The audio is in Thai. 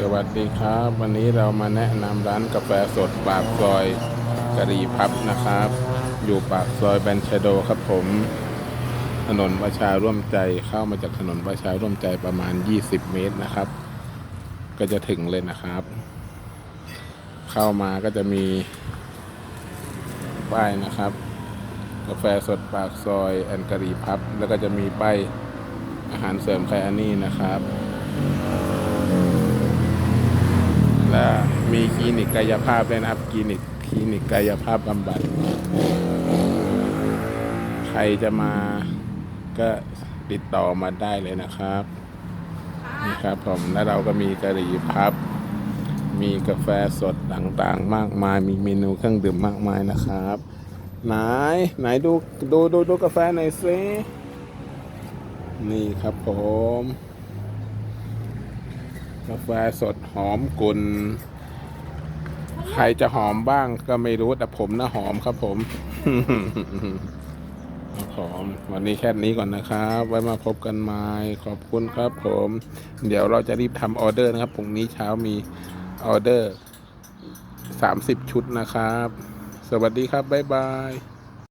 สวัสดีครับ วันนี้เรามาแนะนำร้านกาแฟสดปากซอยกะรีพับนะครับ อยู่ปากซอยแบนชโดครับผม ถนนประชาร่วมใจเข้ามาจากถนนประชาร่วมใจประมาณ 20 เมตรนะครับ ก็จะถึงเลยนะครับ เข้ามาก็จะมีป้ายนะครับ กาแฟสดปากซอยแอนกะรีพับ แล้วก็จะมีป้ายอาหารเสริมไคอันนี่นะครับ มีคลินิกกายภาพด้วยนะครับคลินิกคลินิกกายภาพบำบัด ใครจะมาก็ติดต่อมาได้เลยนะครับนี่ครับผมแล้วเราก็มีกะหรี่พับ มีกาแฟสดต่างๆ มากมาย มีเมนูเครื่องดื่มมากมายนะครับไหนไหนดูดูดูดูกาแฟหน่อยสินี่ครับผม กาแฟสดหอมกุน ใครจะหอมบ้างก็ไม่รู้แต่ผมนะหอมครับผม หอม วันนี้แค่นี้ก่อนนะครับ ไว้มาพบกันใหม่ขอบคุณครับ ผม เดี๋ยวเราจะรีบทำออเดอร์นะครับพรุ่งนี้เช้ามีออเดอร์30ชุดนะครับ สวัสดีครับบ๊ายบาย